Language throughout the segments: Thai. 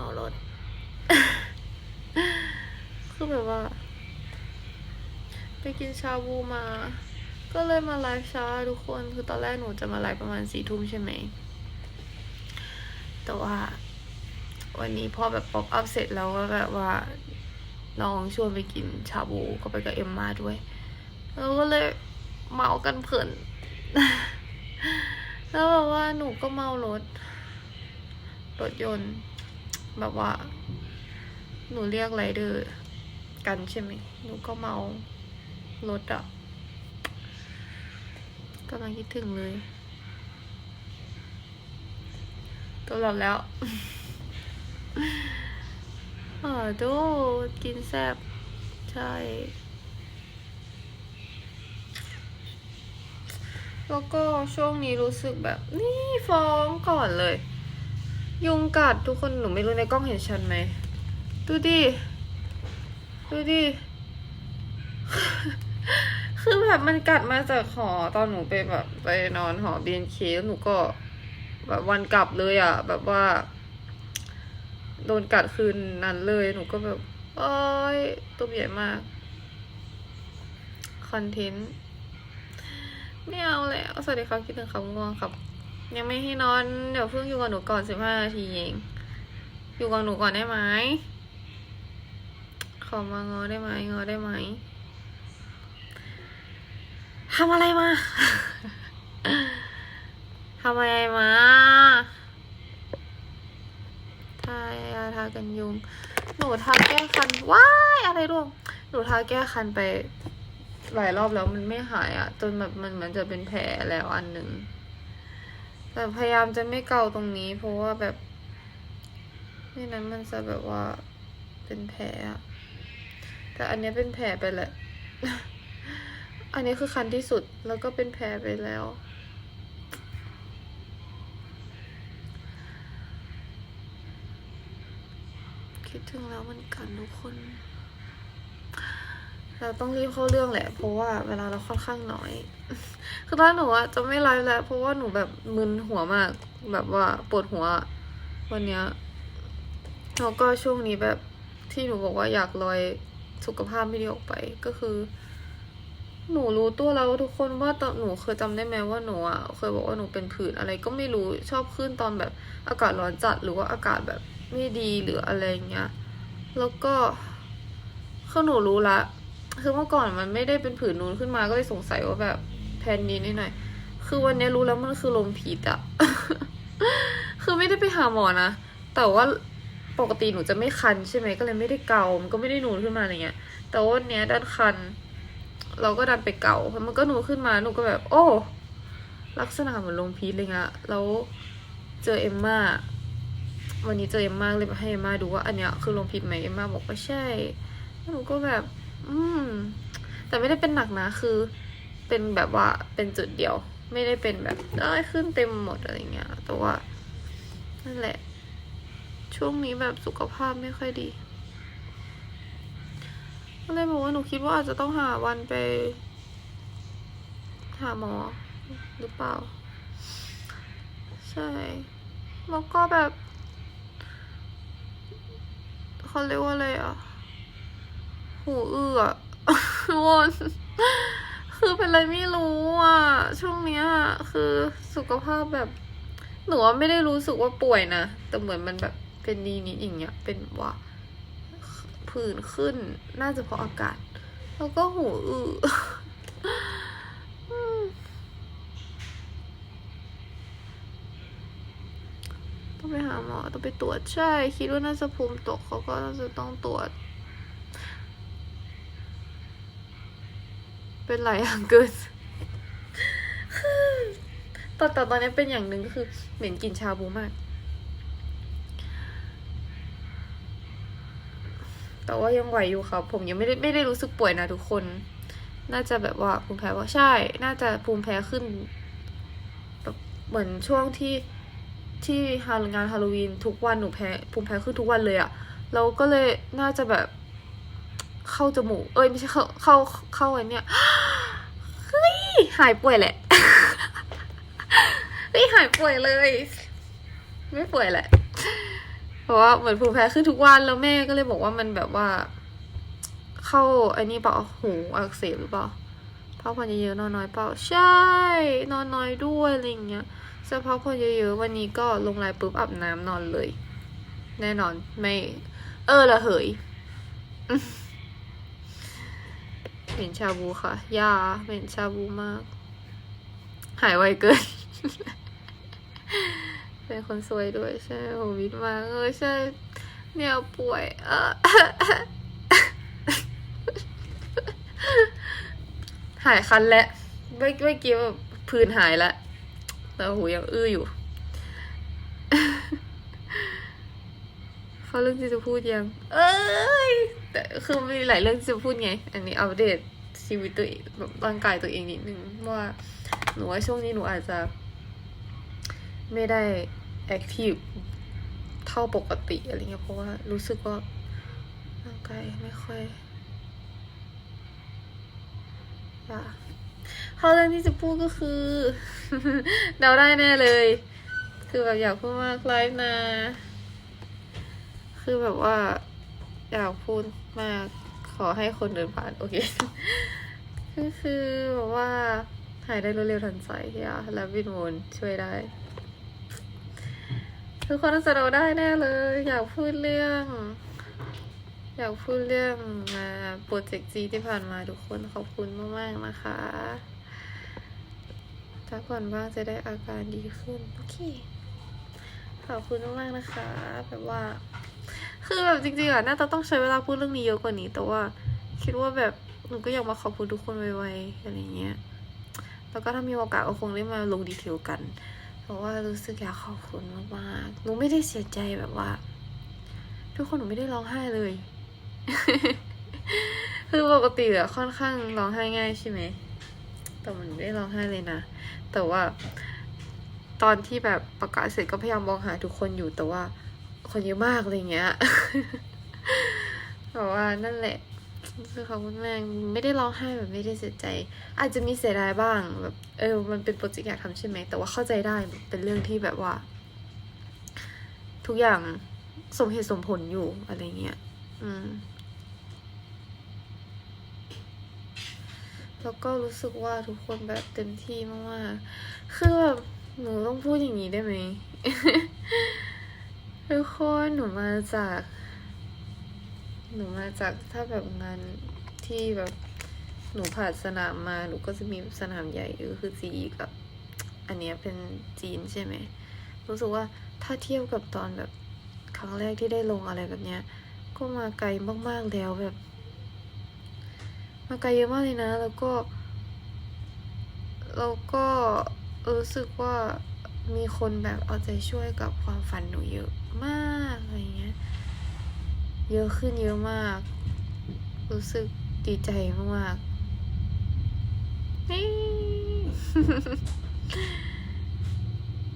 เมารถ คือแบบว่า ไปกินชาบูมา ก็เลยมาไลฟ์ช้าทุกคน คือตอนแรกหนูจะมาไลฟ์ประมาณสี่ทุ่มใช่ไหม แต่ว่า วันนี้พอแบบป๊อปอัพเสร็จแล้วก็แบบว่าน้องชวนไปกินชาบูก็ไปกับเอ็มมาด้วยแล้วก็เลยเมากันเพลิน แล้วแบบว่าหนูก็เมารถ รถยนต์ แบบว่า หนูเรียกไรเดอร์กันใช่ไหมหนูก็เมารถอะกำลังคิดถึงเลยตัวหลับแล้วอ่าดูกินแซบใช่แล้วก็ช่วงนี้รู้สึกแบบนี่ฟ้องก่อนเลย ยุงกัดทุกคนหนูไม่รู้ในกล้องเห็นชันไหมดูดิดูดิคือแบบมันกัดมาจากหอตอนหนูไปแบบไปนอนหอบีนเคแล้วหนูก็ แบบวันกลับเลยอะ แบบว่า โดนกัดคืนนั้นเลยหนูก็แบบโอ้ยตัวใหญ่มากคอนเทนต์ไม่เอาแล้วสวัสดีครับคิดถึงคำง่วงครับ ยังไม่ให้นอน เดี๋ยวเพิ่งอยู่กับหนูก่อนสิบห้านาทีเอง อยู่กับหนูก่อนได้ไหม ขอมางอได้ไหมงอได้ไหมทำอะไรมา ทำอะไรมาทายาทากันยุง หนูทาแก้คัน ว้ายอะไรร่วง หนูทาแก้คันไปหลายรอบแล้วมันไม่หายอะ่ะ จนแบบมันเหมือนจะเป็นแผลแล้วอันหนึ่ง แต่พยายามจะไม่เกาตรงนี้ เพราะว่าแบบไม่นั้นมันจะแบบว่าเป็นแผลอะแต่อันนี้เป็นแผลไปแหละ อันนี้คือคันที่สุดแล้วก็เป็นแผลไปแล้ว คิดถึงแล้วมันกันทุกคน เราต้องรีบเข้าเรื่องแหละ เพราะว่าเวลาเราค่อนข้างน้อย คือตอนหนูอะจะไม่ไลฟ์แล้ว เพราะว่าหนูแบบมึนหัวมาก แบบว่าปวดหัว วันเนี้ยแล้วก็ช่วงนี้แบบที่หนูบอกว่าอยากลอยสุขภาพไม่ดีออกไปก็คือ หนูรู้ตัวแล้วทุกคนว่าตอนหนูเคยจำได้ไหมว่าหนูอะเคยบอกว่าหนูเป็นผื่นอะไรก็ไม่รู้ชอบขึ้นตอนแบบอากาศร้อนจัดหรือว่าอากาศแบบไม่ดีหรืออะไรเงี้ยแล้วก็คือหนูรู้ละ คือเมื่อก่อนมันไม่ได้เป็นผื่นนูนขึ้นมาก็เลยสงสัยว่าแบบแพนนี้นิดหน่อยคือวันนี้รู้แล้วมันคือลมพิษอะคือไม่ได้ไปหาหมอนะ แต่ว่าปกติหนูจะไม่คันใช่ไหมก็เลยไม่ได้เกา มันก็ไม่ได้นูนขึ้นมาอะไรเงี้ย แต่วันนี้ด้านคัน เราก็ดันไปเกาเพราะมันก็นูนขึ้นมาหนูก็แบบ โอ้ ลักษณะเหมือนลมพิษเลยงะแล้วเจอเอมมาวันนี้เจอเอมมาเลยให้เอมมาดูว่าอันเนี้ยคือลมพิษไหมเอมมาบอกว่าใช่ หนูก็แบบ อืม แต่ไม่ได้เป็นหนักนะ คือ เป็นแบบว่าเป็นจุดเดียว ไม่ได้เป็นแบบเอ้ยขึ้นเต็มหมดอะไรเงี้ย แต่ว่านั่นแหละ ช่วงนี้แบบสุขภาพไม่ค่อยดีก็เลยบอกว่าหนูคิดว่าอาจจะต้องหาวันไป หาหมอหรือเปล่า ใช่ แล้วก็แบบเขาเรียกว่าอะไรอะ หูอื้ออะทุกคนคือเป็นอะไรไม่รู้อะ ช่วงเนี้ย คือสุขภาพแบบ หนูว่าไม่ได้รู้สึกว่าป่วยนะ แต่เหมือนมันแบบเป็นนีนิดอย่างเงี้ย เป็นว่าผื่นขึ้น น่าจะเพราะอากาศ แล้วก็หูอื้อต้องไปหาหมอ ต้องไปตรวจใช่ คิดว่าน่าจะภูมิตกเขาก็น่าจะต้องตรวจ เป็นหลายอย่างเกินตอนแต่ตอนนี้เป็นอย่างหนึ่งก็คือ เหม็นกลิ่นชาบูมาก แต่ว่ายังไหวอยู่ครับ ผมยังไม่ได้ไม่ได้รู้สึกป่วยนะทุกคน น่าจะแบบว่าภูมิแพ้ว่าใช่ น่าจะภูมิแพ้ขึ้นแบบเหมือนช่วงที่ที่ฮาลงานฮาโลวีนทุกวันหนูแพ้ภูมิแพ้ขึ้นทุกวันเลยอะเราก็เลยน่าจะแบบเข้าจมูก เอ้ยไม่ใช่เข้าเข้าเข้าไอ้เนี่ย หายป่วยแหละเฮ้ยหายป่วยเลย ไม่ป่วยแหละโอราะว่าเหมือนภูมิแพ้ขึ้นทุกวันแล้วแม่ก็เลยบอกว่ามันแบบว่า เข้าไอ้นี่เปล่าหูอักเสบหรือเปล่าพักผ่อนเยอะๆนอนน้อยเปล่าใช่ นอนน้อยด้วยอะไรเงี้ยสักพักผ่อนเยอะๆวันนี้ก็ลงไลน์ปุ๊บอาบน้ำนอนเลย แน่นอนไม่ เออละเหย เหม็นชาบูค่ะ ยาเหม็นชาบูมาก หายไวเกิน เป็นคนสวยด้วยใช่โหวิดมากเออใช่ เนี่ยป่วย เออหายคันแล้วไม่ไม่กี่พื้นหายแล้วแต่หูยังอื้ออยู่ เขาเรื่องที่จะพูดยัง เอ้ยแต่คือมีหลายเรื่องที่จะพูดไง อันนี้อัปเดตชีวิตตัวเองแบบร่างกายตัวเองนิดนึงว่าหนูว่าช่วงนี้หนูอาจจะ ไม่ได้แอคทีฟเท่าปกติอะไรเงี้ยเพราะว่ารู้สึกว่าร่างกายไม่ค่อยอยากเขาเรื่องที่จะพูดก็คือเดาได้แน่เลย คือแบบอยากพูดมากไลฟ์นะ คือแบบว่า อยากพูดมากขอให้คนเดินผ่าน โอเคก็คือแบบว่าหายได้รวดเร็วทันใจอย่าและวินวนช่วยได้ทุกคนน่าจะเราได้แน่เลย อยากพูดเรื่อง อยากพูดเรื่องมาโปรเจกต์จีที่ผ่านมาทุกคนขอบคุณมากๆนะคะถ้าก่อนบ้างจะได้อาการดีขึ้น โอเค ขอบคุณมากๆนะคะแบบว่า คือแบบจริงๆอะน่าจะต้องใช้เวลาพูดเรื่องนี้เยอะกว่านี้ แต่ว่า คิดว่าแบบหนูก็อยากมาขอบคุณทุกคนไวๆอะไรเงี้ย แล้วก็ถ้ามีโอกาสก็คงได้มาลงดีเทลกัน เพราะว่ารู้สึกอยากขอบคุณมากๆหนูไม่ได้เสียใจแบบว่า ทุกคนหนูไม่ได้ร้องไห้เลย คือปกติอะค่อนข้างร้องไห้ง่ายใช่ไหมแต่มันไม่ได้ร้องไห้เลยนะ แต่ว่า ตอนที่แบบประกาศเสร็จก็พยายามมองหาทุกคนอยู่แต่ว่า คนเยอะมากอะไรเงี้ยแต่ว่านั่นแหละคือขอบคุณมากไม่ได้ร้องไห้แบบไม่ได้เสียใจ อาจจะมีเสียดายบ้างแบบเออ มันเป็นโปรเจกต์อยากทำใช่ไหมแต่ว่าเข้าใจได้เป็นเรื่องที่แบบว่า ทุกอย่างสมเหตุสมผลอยู่อะไรเงี้ยอืมแล้วก็รู้สึกว่าทุกคนแบบเต็มที่มากๆ คือแบบหนูต้องพูดอย่างนี้ได้ไหม ทุกคนหนูมาจาก หนูมาจากถ้าแบบงานที่แบบหนูผ่านสนามมาหนูก็จะมีสนามใหญ่ก็คือจีกับ อันเนี้ยเป็นจีนใช่ไหมรู้สึกว่าถ้าเทียบกับตอนแบบครั้งแรกที่ได้ลงอะไรแบบเนี้ย ก็มาไกลมากๆแล้วแบบ มาไกลเยอะมากเลยนะ แล้วก็ แล้วก็รู้สึกว่า มีคนแบบเอาใจช่วยกับความฝันหนูเยอะมากอะไรเงี้ย เยอะขึ้นเยอะมาก รู้สึกดีใจมากๆนี่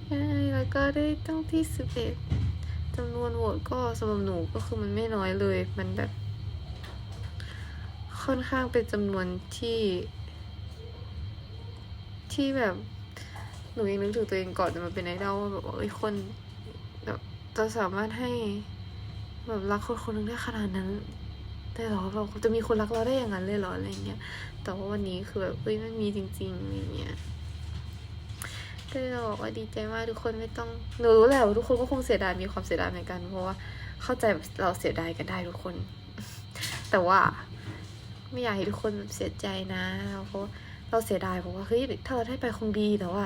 ใช่แล้วก็ได้ตั้งที่สิบเอ็ดจำนวนโหวตก็สำหรับหนูก็คือมันไม่น้อยเลย มันแบบ ค่อนข้างเป็นจำนวนที่ ที่แบบ หนูยังนึกถึงตัวเองก่อนจะมาเป็นไอดอลว่าแบบว่าเอ้ยคนแบบจะสามารถให้แบบรักคนคนหนึงได้ขนาดนั้นได้หรอแบบจะมีคนรักเราได้อย่างนั้นเลยหรออะไรเงี้ย แต่ว่าวันนี้คือแบบเฮ้ยมันมีจริงๆอะไรเงี้ยก็เลยบอกว่าดีใจมากทุกคนไม่ต้องหนูรู้แหละว่าทุกคนก็คงเสียดายมีความเสียดายเหมือนกัน เพราะว่าเข้าใจเราเสียดายกันได้ทุกคน แต่ว่าไม่อยากให้ทุกคนเสียใจนะ เพราะเราเสียดายเพราะว่าเฮ้ยถ้าเราได้ไปคงดีแต่ว่า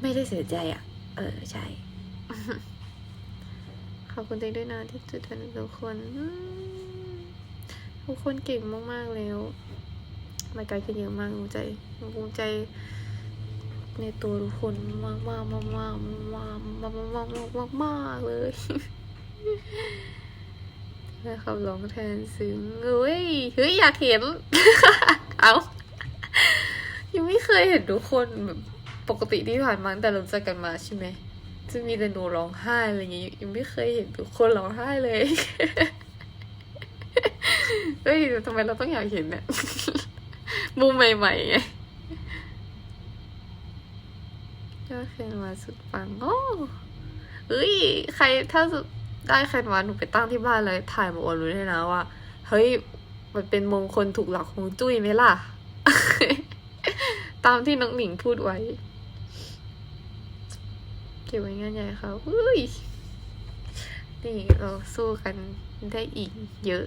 ไม่ได้เสียใจอะ เออ ใช่ ขอบคุณเองด้วยนะที่จุดทันทุกคน ทุกคนเก่งมาก ๆ แล้วมาไกลขึ้นเยอะมากภูมิใจภูมิใจ ในตัวทุกคนมากมากมากมากมากมากมากมากมากมากเลยนะครับร้องแทนซึ้งเฮ้ยเฮ้ยอยากเห็น เอา ยังไม่เคยเห็นทุกคนแบบปกติที่ผ่านมาตั้งแต่รู้จักกันมาใช่ไหมจะมีแต่หนูร้องไห้อะไรอย่างงี้ยังไม่เคยเห็นทุกคนร้องไห้เลยเฮ้ยทำไมเราต้องอยากเห็นเนี่ยมุมใหม่ๆไงยอดเคนมาสุดปังโอ้เฮ้ย ใครถ้าได้ใครมาหนูไปตั้งที่บ้านเลย ถ่ายมาอวดรู้ด้วยนะว่า เฮ้ย มันเป็นมงคลถูกหลักของจุ้ยไหมล่ะ ตามที่น้องหนิงพูดไว้ เก็บไว้งานใหญ่ค่ะเฮ้ย นี่เราสู้กันได้อีกเยอะ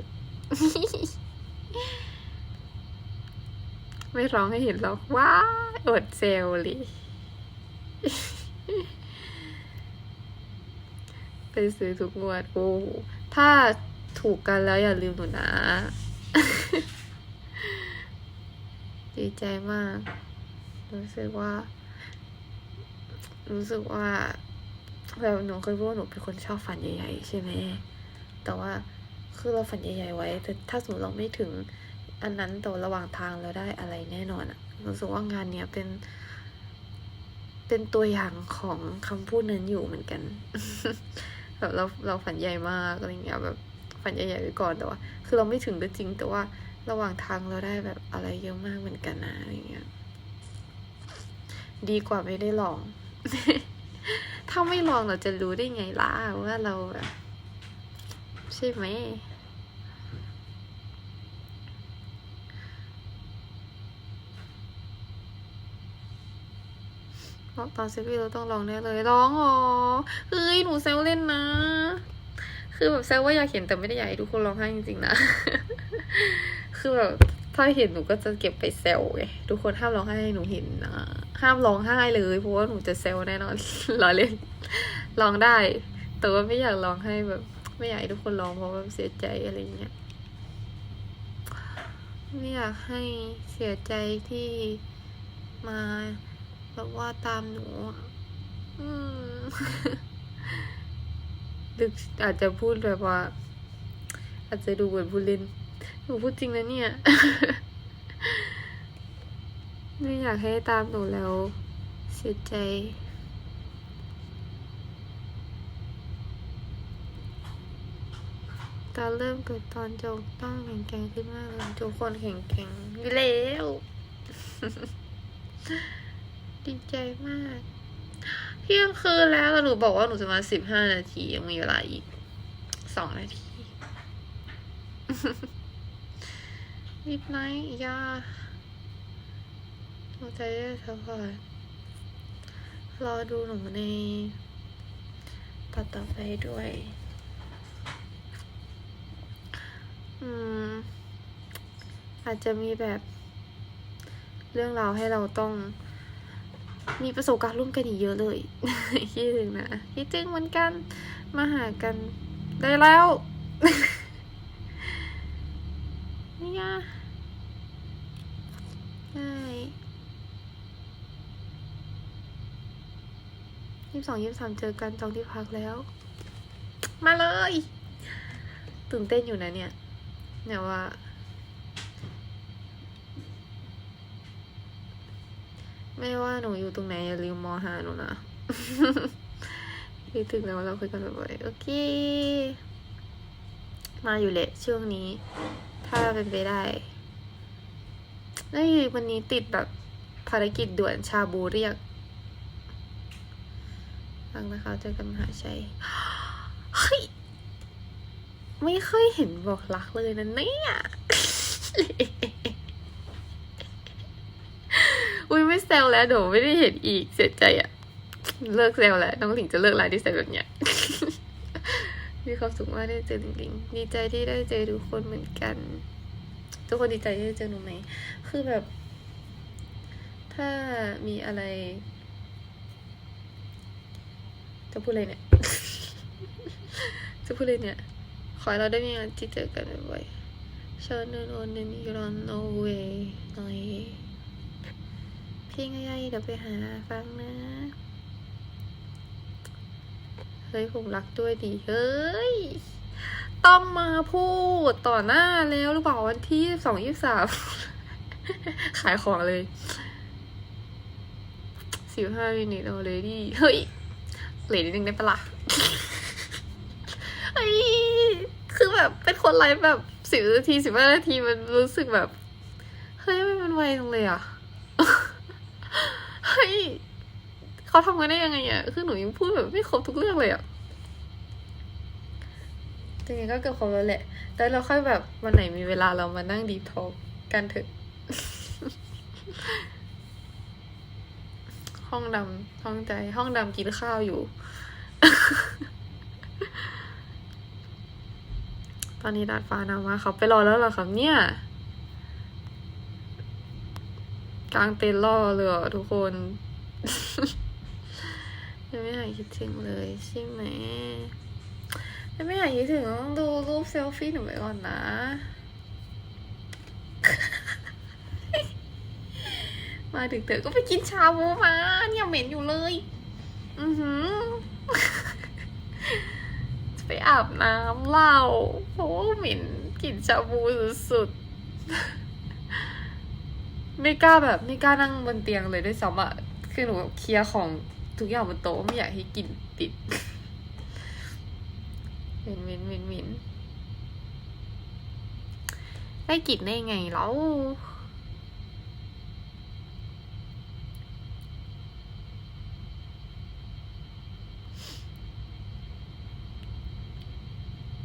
ไม่ร้องให้เห็นหรอกว้าอดเซลเลยไปซื้อทุกงวดโอ้ถ้าถูกกันแล้วอย่าลืมหนูนะ ดีใจมาก รู้สึกว่า รู้สึกว่าแบบหนูเคยพูดว่าหนูเป็นคนชอบฝันใหญ่ๆใช่ไหมแต่ว่าคือเราฝันใหญ่ๆไว้ แต่ถ้าสมมติเราไม่ถึงอันนั้นแต่ระหว่างทางเราได้อะไรแน่นอนอะรู้สึกว่างานเนี้ยเป็น เป็นตัวอย่างของคำพูดนั้นอยู่เหมือนกันแบบเราเราฝันใหญ่มากอะไรเงี้ยแบบฝันใหญ่ๆไว้ก่อนแต่ว่า คือเราไม่ถึงก็จริงแต่ว่าระหว่างทางเราได้แบบอะไรเยอะมากเหมือนกันนะอะไรเงี้ย ดีกว่าไม่ได้ลอง ถ้าไม่ลองเราจะรู้ได้ไงล่ะว่าเราแบบใช่ไหมตอนเซฟวี่เราต้องร้องแน่เลยร้องอ๋อเฮ้ยหนูแซวเล่นนะ คือแบบแซวว่าอยากเห็นแต่ไม่ได้อยากให้ทุกคนร้องไห้จริงๆนะ คือแบบถ้าเห็นหนูก็จะเก็บไปแซวไงทุกคนห้ามร้องไห้ให้หนูเห็นนะ ห้ามร้องไห้เลยเพราะว่าหนูจะแซวแน่นอนรอเล่นร้องได้ แต่ว่าไม่อยากร้องให้แบบ ไม่อยากให้ทุกคนร้องเพราะว่าเสียใจอะไรเงี้ยไม่อยากให้เสียใจที่มาแบบว่าตามหนูอะอืมดึกอาจจะพูดแบบว่า อาจจะดูเหมือนพูดเล่นหนูพูดจริงนะเนี่ย ไม่อยากให้ตามหนูแล้ว เสียใจ ตอนเริ่มเกิดตอนโจกต้องแข็งแกร่งขึ้นมากเลยทุกคนแข็งแกร่งอยู่แล้ว ดีใจมากเที่ยงคืนแล้วหนูบอกว่าหนูจะมาสิบห้านาทียังมีเวลาอีกสองนาทีนิดน้อยยา ใจได้สักก่อนรอดูหนูในต่อต่อไปด้วย อืม อาจจะมีแบบเรื่องราวให้เราต้อง มีประสบการณ์ร่วมกันอีกเยอะเลยคิดถึงนะคิดถึงเหมือนกัน มาหากันได้แล้ว นี่ไงได้ ยี่สิบสองยี่สิบสามเจอกันจองที่พักแล้ว มาเลย ตื่นเต้นอยู่นะเนี่ย เนี่ยว่า ไม่ว่าหนูอยู่ตรงไหนอย่าลืมมอหาหนูนะคิดถึงแล้วเราคุยกันบ่อยๆโอเค มาอยู่แหละช่วงนี้ ถ้าเป็นไปได้นี่วันนี้ติดแบบภารกิจด่วนชาบูเรียก ฟังนะคะเจอกันมหาชัยเฮ้ยไม่เคยเห็นบอกรักเลยนะเนี่ยอุ้ยไม่แซวแล้วเดี๋ยวไม่ได้เห็นอีกเสียใจอะเลิกแซวแล้วน้องหลิงจะเลิกไลน์ที่แซวแบบเนี้ยมีความสุขมากได้เจอหลิงหลิงดีใจที่ได้เจอทุกคนเหมือนกัน ทุกคนดีใจที่ได้เจอหนูไหมคือแบบ ถ้ามีอะไร จะพูดอะไรเนี่ย จะพูดอะไรเนี่ย ขอให้เราได้มีงานที่เจอกันบ่อยๆ Turn on and you don't know way หน่อยเพลงอะไรเดี๋ยวไปหาฟังนะ เฮ้ยผมรักด้วยดิ เฮ้ย ต้องมาพูดต่อหน้าแล้วหรือเปล่าวันที่สองยี่สามขายของเลยสิบห้ามินิโอเลดี้เฮ้ย เหลยนิดนึงได้ปะล่ะเฮ้คือแบบเป็นคนไลฟ์แบบสิบนาทีสิบห้านาทีมันรู้สึกแบบ เฮ้ยมันมันไวจังเลยอะเฮ้ยเขาทำกันได้ยังไงอะคือหนูยังพูดแบบไม่ครบทุกเรื่องเลยอะจริงๆก็เกือบครบแล้วแหละ แต่เราค่อยแบบวันไหนมีเวลาเรามานั่งดีทอกกันเถอะ ห้องดำห้องใจ ห้องดำกินข้าวอยู่ ตอนนี้ดาดฟ้านามาเขาไปรอแล้วเหรอครับเนี่ย กลางเต็นท์รอเลยเหรอทุกคน ยังไม่หายคิดถึงเลยใช่ไหมยังไม่หายคิดถึงต้องดูรูปเซลฟี่หนูไปก่อนนะ มาถึงเธอก็ไปกินชาบูมาเนี่ยเหม็นอยู่เลย อือหือไปอาบน้ำเหล้าเพราะว่าเหม็นกลิ่นชาบูสุดๆไม่กล้าแบบไม่กล้านั่งบนเตียงเลยด้วยซ้ำอะคือหนูเคลียร์ของทุกอย่างบนโต๊ะไม่อยากให้กลิ่นติดเหม็นเหม็นเหม็นเหม็นได้กลิ่นได้ไงแล้ว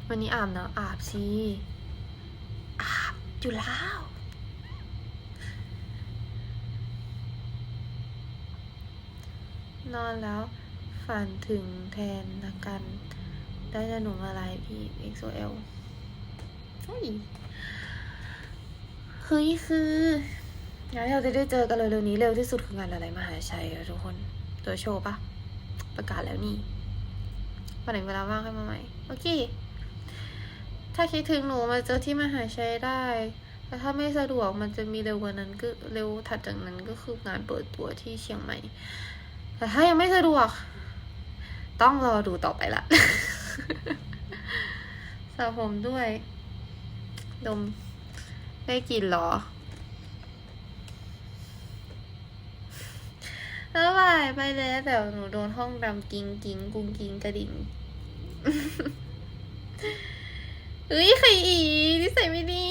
วันนี้อาบน้ำอาบสิอาบอยู่แล้ว นอนแล้ว ฝันถึงแทนละกัน ได้จะหนูมาไลฟ์พี่ XOL เฮ้ยเฮ้ยคือ งานที่เราจะได้เจอกันเร็วๆนี้เร็วที่สุดคืองานอะไรมหาชัยทุกคน ตัวโชว์ปะประกาศแล้วนี่วันไหนเวลาว่างให้มาใหม่ โอเค ถ้าคิดถึงหนูมาเจอที่มหาชัยได้ แต่ถ้าไม่สะดวกมันจะมีเร็วกว่านั้นก็เร็วถัดจากนั้นก็คืองานเปิดตัวที่เชียงใหม่ แต่ถ้ายังไม่สะดวก ต้องรอดูต่อไปละสระผมด้วย ดมได้กินหรอแล้วบายไปแล้วแต่หนูโดนห้องดำกิ้งกิ้งกุ้งกิ้งกระดิ่ง เฮ้ยใครอีนิสัยไม่ดี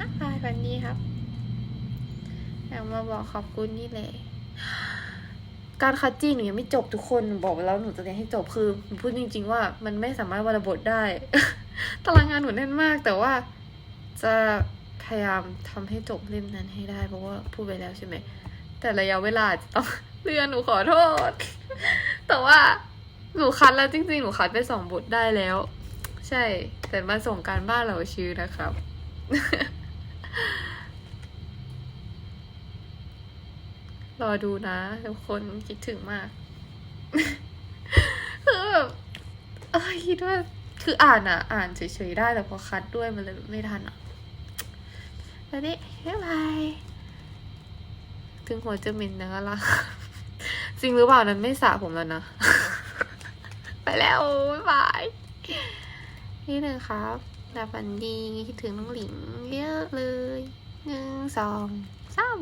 นะคะวันนี้ครับ อยากมาบอกขอบคุณนี่แหละการคัดจี้หนูยังไม่จบทุกคนบอกไปแล้วหนูจะเรียนให้จบคือหนูพูดจริง ๆ ว่ามันไม่สามารถวรรณบทได้ตารางงานหนูแน่นมาก แต่ว่าจะพยายามทำให้จบเล่มนั้นให้ได้ เพราะว่าพูดไปแล้วใช่ไหม แต่ระยะเวลาจะต้องเลื่อนหนูขอโทษ แต่ว่าหนูคัดแล้วจริงๆ หนูคัดไปสองบทได้แล้ว ใช่ แต่มาส่งการบ้านเราชื่อนะครับ รอดูนะทุกคนคิดถึงมากคือแบบเอ้ยคิดว่าคืออ่านอะ อ่านเฉยๆได้แต่พอคัดด้วยมันเลยไม่ทันอะแล้วนี่บ๊ายบาย ถึงหัวจะเหม็นนะล่ะจริงหรือเปล่านั้นไม่สระผมแล้วนะ ไปแล้วบายบายนี่หนึ่งครับดาบันดีคิดถึงน้องหลิงเยอะเลยหนึ่งสองสาม